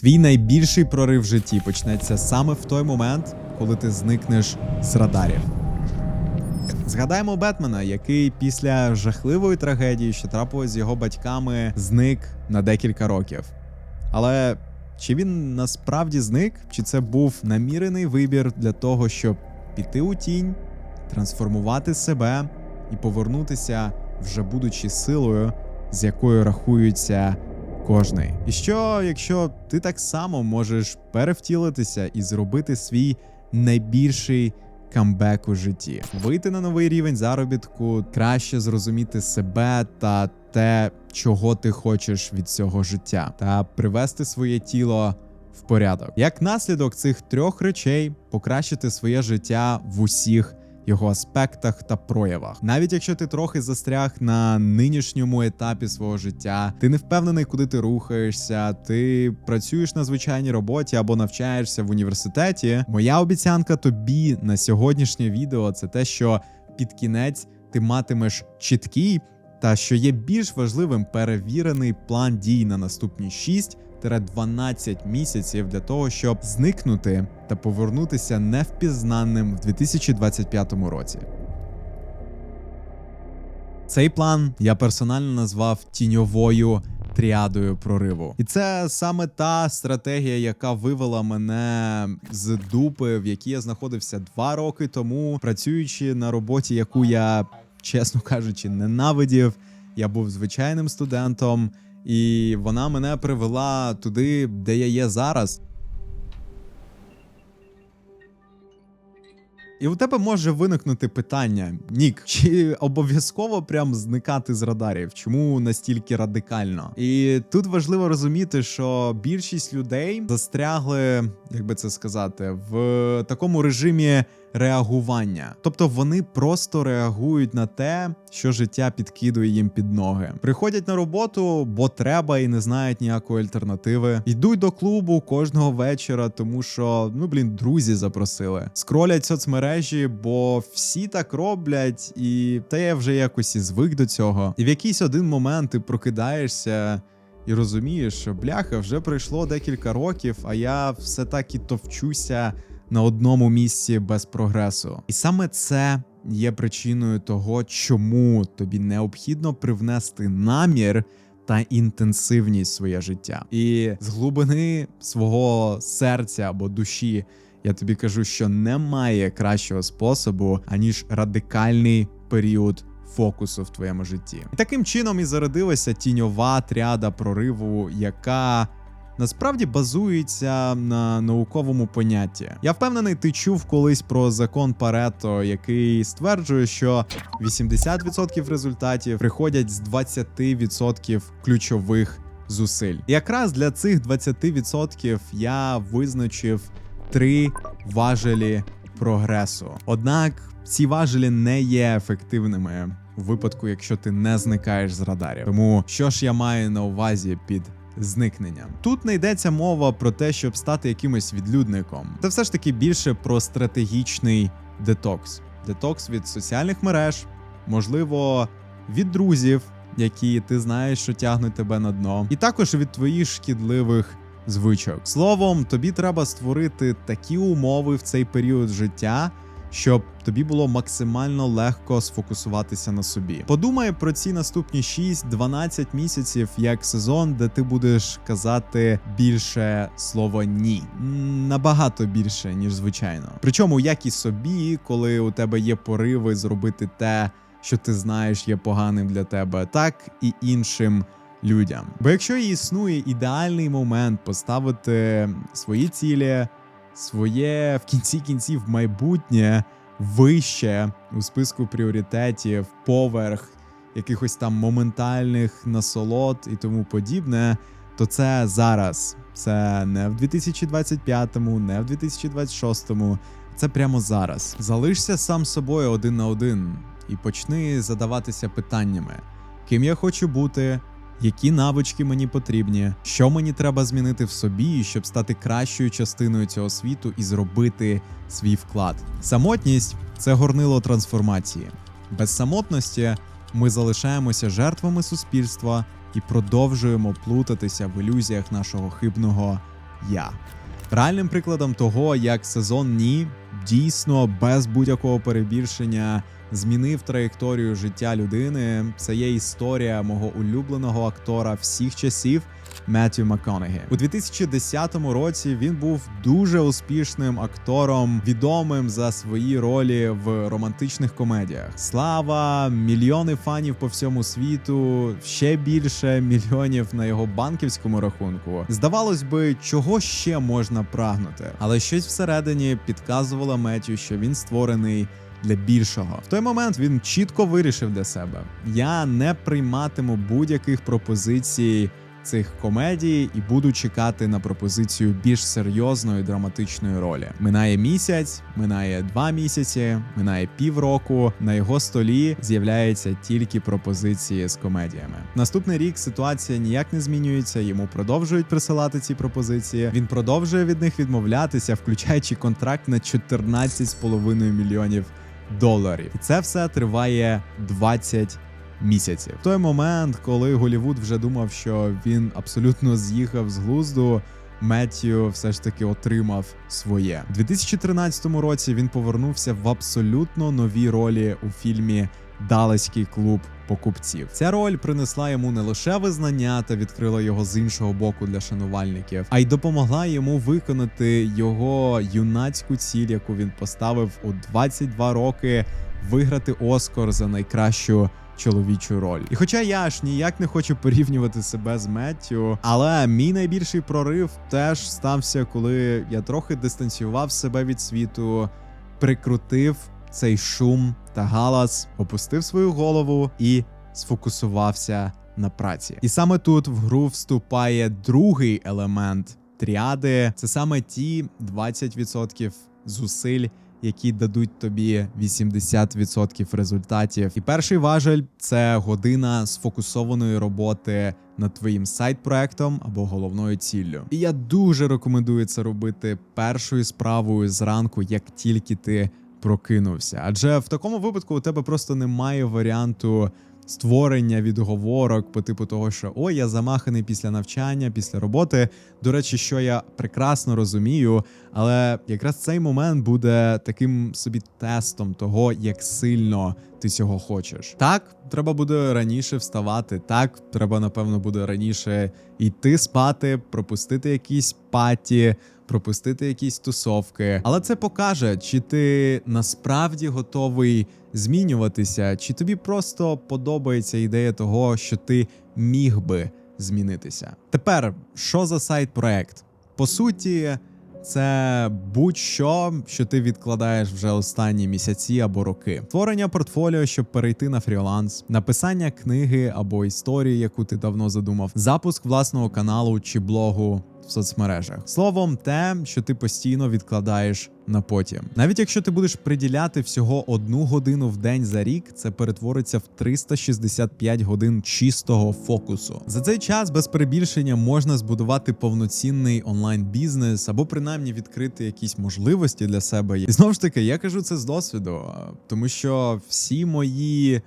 Твій найбільший прорив в житті почнеться саме в той момент, коли ти зникнеш з радарів. Згадаємо Бетмена, який після жахливої трагедії, що трапилось з його батьками, зник на декілька років. Але чи він насправді зник, чи це був намірений вибір для того, щоб піти у тінь, трансформувати себе і повернутися, вже будучи силою, з якою рахується кожний. І що, якщо ти так само можеш перевтілитися і зробити свій найбільший камбек у житті, вийти на новий рівень заробітку, краще зрозуміти себе та те, чого ти хочеш від цього життя, та привести своє тіло в порядок. Як наслідок цих трьох речей покращити своє життя в усіх його аспектах та проявах. Навіть якщо ти трохи застряг на нинішньому етапі свого життя, ти не впевнений, куди ти рухаєшся, ти працюєш на звичайній роботі або навчаєшся в університеті. Моя обіцянка тобі на сьогоднішнє відео це те, що під кінець ти матимеш чіткий та що є більш важливим перевірений план дій на наступні 6-12 місяців для того, щоб зникнути та повернутися невпізнаним в 2025 році. Цей план я персонально назвав тіньовою тріадою прориву. І це саме та стратегія, яка вивела мене з дупи, в якій я знаходився два роки тому, працюючи на роботі, яку я, чесно кажучи, ненавидів. Я був звичайним студентом, і вона мене привела туди, де я є зараз. І у тебе може виникнути питання: Нік, чи обов'язково прям зникати з радарів? Чому настільки радикально? І тут важливо розуміти, що більшість людей застрягли, як би це сказати, в такому режимі реагування. Тобто вони просто реагують на те, що життя підкидує їм під ноги. Приходять на роботу, бо треба і не знають ніякої альтернативи. Йдуть до клубу кожного вечора, тому що ну блін, друзі запросили. Скролять соцмережі, бо всі так роблять, і та я вже якось і звик до цього. І в якийсь один момент ти прокидаєшся. І розумієш, що бляха вже пройшло декілька років, а я все так і товчуся на одному місці без прогресу. І саме це є причиною того, чому тобі необхідно привнести намір та інтенсивність своє життя. І з глибини свого серця або душі я тобі кажу, що немає кращого способу, аніж радикальний період. Фокусу в твоєму житті, і таким чином і зародилася тіньова тряда прориву, яка насправді базується на науковому понятті. Я впевнений, ти чув колись про закон Парето, який стверджує, що 80% результатів приходять з 20% ключових зусиль. І якраз для цих 20% я визначив три важелі прогресу. Однак ці важелі не є ефективними у випадку, якщо ти не зникаєш з радарів. Тому що ж я маю на увазі під зникненням? Тут не йдеться мова про те, щоб стати якимось відлюдником. Це все ж таки більше про стратегічний детокс. Детокс від соціальних мереж, можливо, від друзів, які ти знаєш, що тягнуть тебе на дно, і також від твоїх шкідливих звичок. Словом, тобі треба створити такі умови в цей період життя. Щоб тобі було максимально легко сфокусуватися на собі. Подумай про ці наступні 6-12 місяців як сезон, де ти будеш казати більше слово ні, набагато більше ніж звичайно. Причому як і собі, коли у тебе є пориви зробити те, що ти знаєш є поганим для тебе, так і іншим людям. Бо якщо існує ідеальний момент поставити свої цілі своє в кінці кінців майбутнє вище у списку пріоритетів, поверх якихось там моментальних насолод і тому подібне, то це зараз. Це не в 2025-му, не в 2026-му. Це прямо зараз. Залишся сам собою один на один і почни задаватися питаннями, ким я хочу бути, які навички мені потрібні, що мені треба змінити в собі, щоб стати кращою частиною цього світу і зробити свій вклад. Самотність це горнило трансформації. Без самотності ми залишаємося жертвами суспільства і продовжуємо плутатися в ілюзіях нашого хибного я. Реальним прикладом того, як сезон ні дійсно без будь-якого перебільшення змінив траєкторію життя людини. Це є історія мого улюбленого актора всіх часів. Меттю МакКонахі. у 2010 році він був дуже успішним актором, відомим за свої ролі в романтичних комедіях. Слава, мільйони фанів по всьому світу, ще більше мільйонів на його банківському рахунку. Здавалось би, чого ще можна прагнути, але щось всередині підказувало Меттю, що він створений для більшого. В той момент він чітко вирішив для себе: я не прийматиму будь-яких пропозицій. Цих комедій і буду чекати на пропозицію більш серйозної драматичної ролі. Минає місяць, минає два місяці, минає півроку. На його столі з'являються тільки пропозиції з комедіями. Наступний рік ситуація ніяк не змінюється. Йому продовжують присилати ці пропозиції. Він продовжує від них відмовлятися, включаючи контракт на 14,5 мільйонів доларів. І це все триває 20 місяців. В той момент, коли Голівуд вже думав, що він абсолютно з'їхав з глузду. Меттью все ж таки отримав своє У 2013 році. Він повернувся в абсолютно новій ролі у фільмі Далеський клуб покупців. Ця роль принесла йому не лише визнання та відкрила його з іншого боку для шанувальників, а й допомогла йому виконати його юнацьку ціль, яку він поставив у 22 роки виграти Оскар за найкращу чоловічу роль. І хоча я аж ніяк не хочу порівнювати себе з Меттю, але мій найбільший прорив теж стався, коли я трохи дистанціював себе від світу, прикрутив цей шум та галас, опустив свою голову і сфокусувався на праці. І саме тут в гру вступає другий елемент тріади. Це саме ті 20% зусиль які дадуть тобі 80% результатів. І перший важель це година сфокусованої роботи над твоїм сайт-проектом або головною ціллю. І я дуже рекомендую це робити першою справою зранку, як тільки ти прокинувся. Адже в такому випадку у тебе просто немає варіанту створення відговорок по типу того, що ой, я замаханий після навчання, після роботи. До речі, що я прекрасно розумію, але якраз цей момент буде таким собі тестом того, як сильно ти цього хочеш. Так, треба буде раніше вставати. Так, треба, напевно, буде раніше йти спати, пропустити якісь паті. Пропустити якісь тусовки, але це покаже, чи ти насправді готовий змінюватися, чи тобі просто подобається ідея того, що ти міг би змінитися. Тепер що за сайт проект? По суті, це будь-що, що ти відкладаєш вже останні місяці або роки. Створення портфоліо, щоб перейти на фріланс, написання книги або історії, яку ти давно задумав, запуск власного каналу чи блогу в соцмережах. Словом, те, що ти постійно відкладаєш на потім. Навіть якщо ти будеш приділяти всього одну годину в день за рік, це перетвориться в 365 годин чистого фокусу. За цей час без перебільшення можна збудувати повноцінний онлайн-бізнес або принаймні відкрити якісь можливості для себе. І знову ж таки, я кажу це з досвіду, тому що всі мої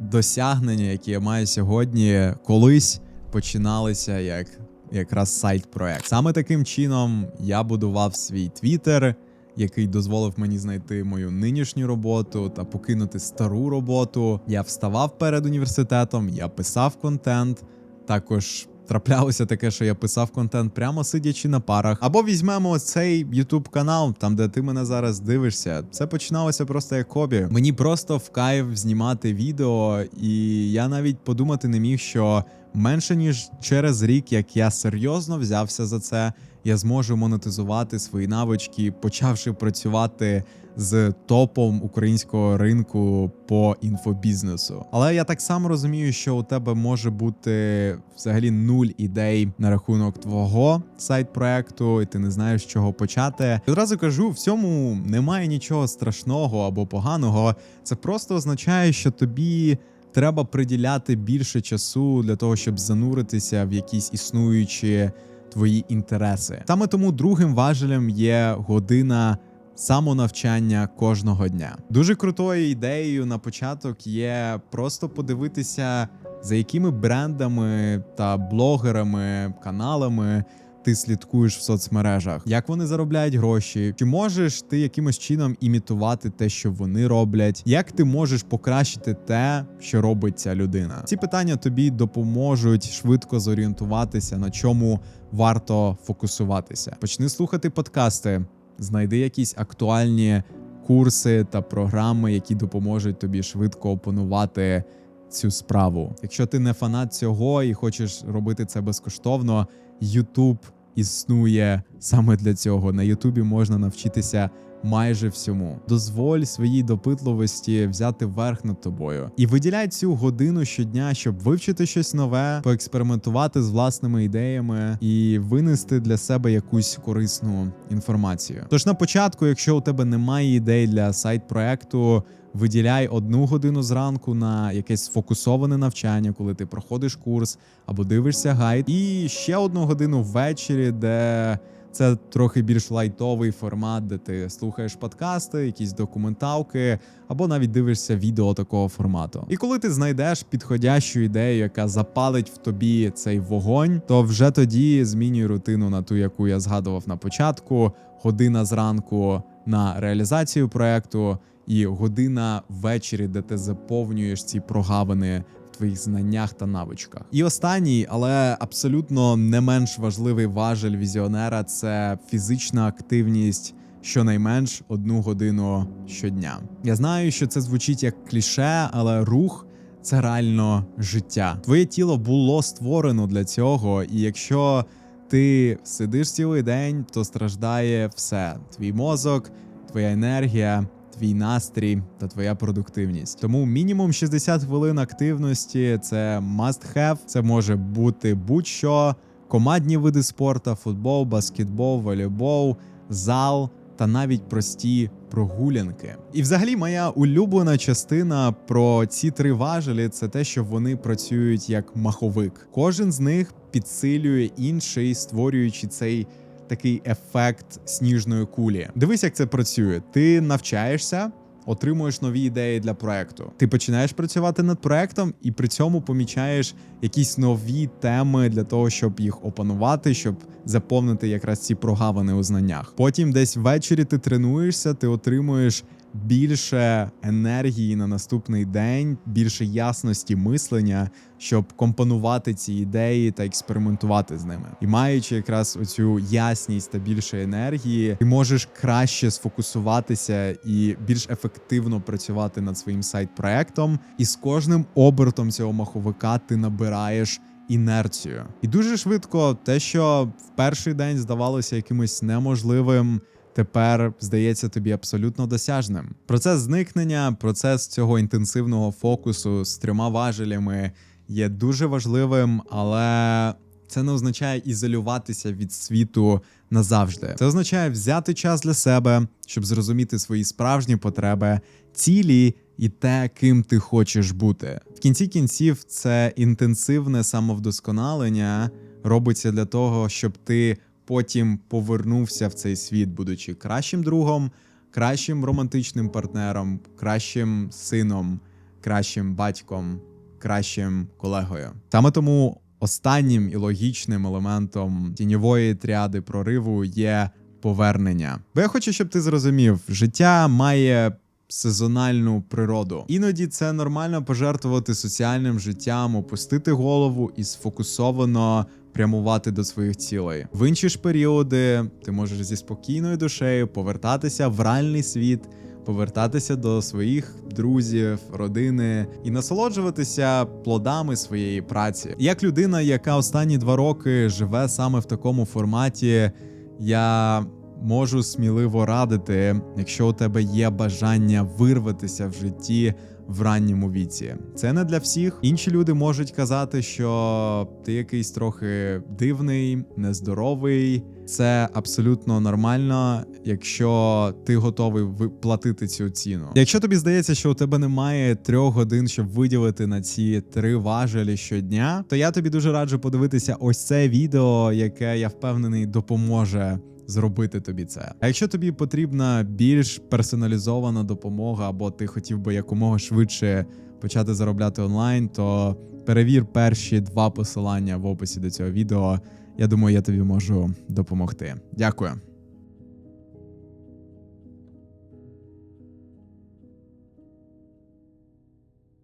досягнення, які я маю сьогодні, колись починалися як якраз сайт-проект. Саме таким чином я будував свій твіттер, який дозволив мені знайти мою нинішню роботу та покинути стару роботу. Я вставав перед університетом, я писав контент. Також траплялося таке, що я писав контент прямо сидячи на парах. Або візьмемо цей YouTube канал, там де ти мене зараз дивишся. Це починалося просто як хобі. Мені просто в кайф знімати відео, і я навіть подумати не міг, що менше ніж через рік, як я серйозно взявся за це, я зможу монетизувати свої навички, почавши працювати з топом українського ринку по інфобізнесу. Але я так само розумію, що у тебе може бути взагалі нуль ідей на рахунок твого сайт-проекту, і ти не знаєш, з чого почати. Одразу кажу, в цьому немає нічого страшного або поганого. Це просто означає, що тобі треба приділяти більше часу для того, щоб зануритися в якісь існуючі твої інтереси. Саме тому другим важелем є година. Самонавчання кожного дня. Дуже крутою ідеєю на початок є просто подивитися, за якими брендами та блогерами, каналами ти слідкуєш в соцмережах, як вони заробляють гроші, чи можеш ти якимось чином імітувати те, що вони роблять, як ти можеш покращити те, що робить ця людина. Ці питання тобі допоможуть швидко зорієнтуватися, на чому варто фокусуватися. Почни слухати подкасти, знайди якісь актуальні курси та програми, які допоможуть тобі швидко опанувати цю справу. Якщо ти не фанат цього і хочеш робити це безкоштовно, YouTube існує саме для цього. На Ютубі можна навчитися майже всьому. Дозволь своїй допитливості взяти верх над тобою і виділяй цю годину щодня, щоб вивчити щось нове, поекспериментувати з власними ідеями і винести для себе якусь корисну інформацію. Тож на початку, якщо у тебе немає ідей для сайт-проекту, Виділяй одну годину зранку на якесь сфокусоване навчання, коли ти проходиш курс або дивишся гайд, і ще одну годину ввечері, де це трохи більш лайтовий формат, де ти слухаєш подкасти, якісь документалки, або навіть дивишся відео такого формату. І коли ти знайдеш підходящу ідею, яка запалить в тобі цей вогонь, то вже тоді змінюй рутину на ту, яку я згадував на початку. Година зранку на реалізацію проекту і година ввечері, де ти заповнюєш ці прогавини в твоїх знаннях та навичках. І останній, але абсолютно не менш важливий важель візіонера це фізична активність. Щонайменш одну годину щодня. Я знаю, що це звучить як кліше, але рух це реально життя. Твоє тіло було створено для цього, і якщо ти сидиш цілий день, то страждає все: твій мозок, твоя енергія твій настрій та твоя продуктивність. Тому мінімум 60 хвилин активності це must have, Це може бути будь-що, командні види спорту, футбол, баскетбол, волейбол, зал та навіть прості прогулянки. І, взагалі, моя улюблена частина про ці три важелі це те, що вони працюють як маховик. Кожен з них підсилює інший, створюючи цей такий ефект сніжної кулі. Дивись, як це працює. Ти навчаєшся. Отримуєш нові ідеї для проекту. Ти починаєш працювати над проектом і при цьому помічаєш якісь нові теми для того, щоб їх опанувати, щоб заповнити якраз ці прогавини у знаннях. Потім, десь ввечері, ти тренуєшся, ти отримуєш більше енергії на наступний день, більше ясності мислення, щоб компонувати ці ідеї та експериментувати з ними. І маючи якраз оцю ясність та більше енергії, ти можеш краще сфокусуватися і більш ефективно працювати над своїм сайт-проектом. І з кожним обертом цього маховика ти набираєш. Інерцію, і дуже швидко те, що в перший день здавалося якимось неможливим, тепер здається тобі абсолютно досяжним. Процес зникнення, процес цього інтенсивного фокусу з трьома важелями є дуже важливим, але це не означає ізолюватися від світу назавжди. Це означає взяти час для себе, щоб зрозуміти свої справжні потреби, цілі і те, ким ти хочеш бути. В кінці кінців це інтенсивне самовдосконалення робиться для того, щоб ти потім повернувся в цей світ, будучи кращим другом, кращим романтичним партнером, кращим сином, кращим батьком, кращим колегою. Саме тому останнім і логічним елементом тіньової тріади прориву є повернення. Бо я хочу, щоб ти зрозумів, життя має. Сезональну природу іноді це нормально пожертвувати соціальним життям, опустити голову і сфокусовано прямувати до своїх цілей. В інші ж періоди ти можеш зі спокійною душею повертатися в реальний світ, повертатися до своїх друзів, родини і насолоджуватися плодами своєї праці. Як людина, яка останні два роки живе саме в такому форматі, я. Можу сміливо радити, якщо у тебе є бажання вирватися в житті в ранньому віці. Це не для всіх. Інші люди можуть казати, що ти якийсь трохи дивний, нездоровий. Це абсолютно нормально, якщо ти готовий платити цю ціну. Якщо тобі здається, що у тебе немає трьох годин, щоб виділити на ці три важелі щодня, то я тобі дуже раджу подивитися ось це відео, яке я впевнений допоможе зробити тобі це. А якщо тобі потрібна більш персоналізована допомога, або ти хотів би якомога швидше почати заробляти онлайн, то перевір перші два посилання в описі до цього відео. Я думаю, я тобі можу допомогти. Дякую.